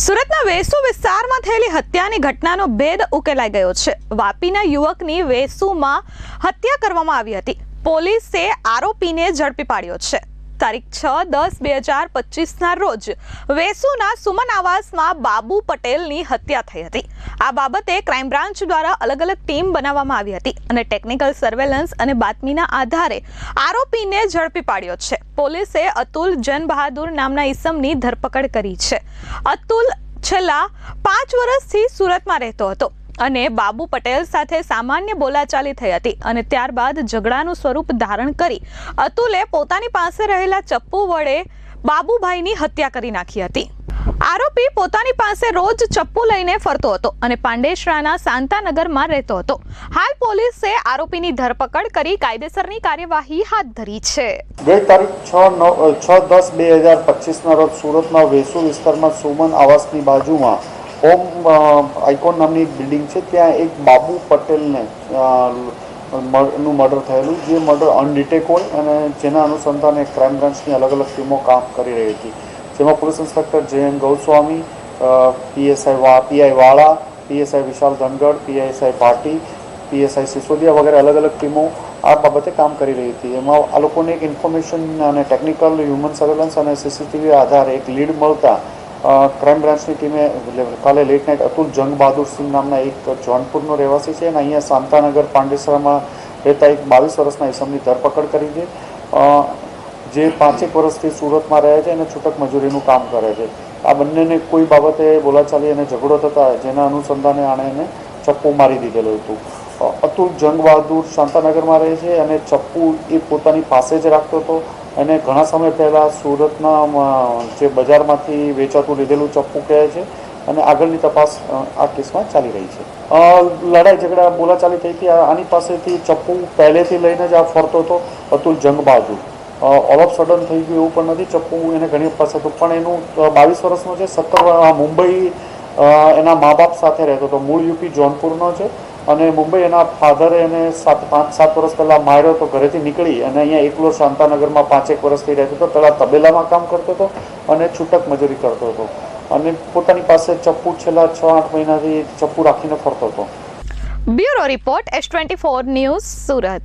સુરતના વેસુ વિસ્તારમાં થયેલી હત્યાની ઘટનાનો ભેદ ઉકેલાઈ ગયો છે. વાપીના યુવકની વેસુમાં હત્યા કરવામાં આવી હતી. પોલીસે આરોપીને ઝડપી પાડ્યો છે. તારીખ છ, દસ, બે હજાર પચીસના રોજ વેસુના સુમન આવાસમાં બાબુ પટેલની હત્યા થઈ હતી. આ બાબતે ક્રાઇમ બ્રાન્ચ દ્વારા અલગ અલગ ટીમ બનાવવામાં આવી હતી અને ટેકનિકલ સર્વેલન્સ અને બાતમીના આધારે આરોપીને ઝડપી પાડ્યો છે. પોલીસે અતુલ જન બહાદુર નામના ઈસમની ધરપકડ કરી છે. અતુલ છેલ્લા પાંચ વર્ષથી સુરતમાં રહેતો હતો. અને બાબુ પટેલ સાથે સામાન્ય બોલાચાલી થઈ હતી અને ત્યારબાદ ઝઘડાનું સ્વરૂપ ધારણ કરી અતુલે પોતાની પાસે રહેલા ચપ્પુ વડે બાબુભાઈની હત્યા કરી નાખી હતી. આરોપી પોતાની પાસે રોજ ચપ્પુ લઈને ફરતો હતો અને પાંડેશરાના શાંતાનગરમાં રહેતો હતો. હાલ પોલીસે આરોપીની ધરપકડ કરી કાયદેસરની કાર્યવાહી હાથ ધરી છે. ગઈ તારીખ છ નવ છ દસ બે હજાર પચીસના રોજ સુરતના વેસુ વિસ્તારમાં સુમન આવાસની બાજુમાં ઓમ આઇકોન નામની એક બિલ્ડિંગ છે, ત્યાં એક બાબુ પટેલને નું મર્ડર થયેલું, જે મર્ડર અનડિટેક હોય અને જેના અનુસંધાને ક્રાઇમ બ્રાન્ચની અલગ અલગ ટીમો કામ કરી રહી હતી. જેમાં police inspector J Goswami PSI વા PI Vala PSI Vishal Dhangadh PSI Bhati PSI Sisodiya વગેરે અલગ અલગ ટીમો આ બાબતે કામ કરી રહી હતી. એમાં આ લોકોને એક ઇન્ફોર્મેશન અને ટેકનિકલ હ્યુમન સર્વેલન્સ અને સીસીટીવી આધારે એક લીડ મળતા ક્રાઇમ બ્રાન્ચની ટીમે કાલે લેટ નાઇટ અતુલ જંગ બહાદુર સિંહ નામના એક જોનપુરનો રહેવાસી છે અને અહીંયા શાંતાનગર પાંડેસરામાં રહેતા એક બાવીસ વર્ષના ઇસમની ધરપકડ કરી છે. જે પાંચેક વર્ષથી સુરતમાં રહે છે અને છૂટક મજૂરીનું કામ કરે છે. આ બંનેને કોઈ બાબતે બોલાચાલી અને ઝઘડો થતા જેના અનુસંધાને આણે એને ચપ્પુ મારી દીધેલું હતું. અતુલ જંગ બહાદુર શાંતાનગરમાં રહે છે અને ચપ્પુ એ પોતાની પાસે જ રાખતો હતો. અને ઘણા સમય પહેલાં સુરતના જે બજારમાંથી વેચાતું લીધેલું ચપ્પુ કહે છે અને આગળની તપાસ આ કેસમાં ચાલી રહી છે. લડાઈ ઝઘડા બોલાચાલી થઈ હતી. આની પાસેથી ચપ્પુ પહેલેથી લઈને જ આ ફરતો હતો અતુલ જંગ બહાદુર ઓલ ઓફ સડન થઈ ગયું એવું પણ નથી. ચપ્પુ એને ઘણી પાસે હતું. પણ એનું બાવીસ વર્ષનો છે, સત્તર મુંબઈ એના મા બાપ સાથે રહેતો હતો. મૂળ યુપી જોનપુરનો છે. અને મુંબઈ એના ફાધરે એને સાત પાંચ, સાત વર્ષ પહેલાં માર્યો તો ઘરેથી નીકળી અને અહીંયા એકલો શાંતાનગરમાં પાંચેક વર્ષથી રહેતો હતો પહેલાં તબેલામાં કામ કરતો હતો અને છૂટક મજૂરી કરતો હતો. અને પોતાની પાસે ચપ્પુ છેલ્લા છ, આઠ મહિનાથી ચપ્પુ રાખીને ફરતો હતો. Bureau report, S twenty four news Surat.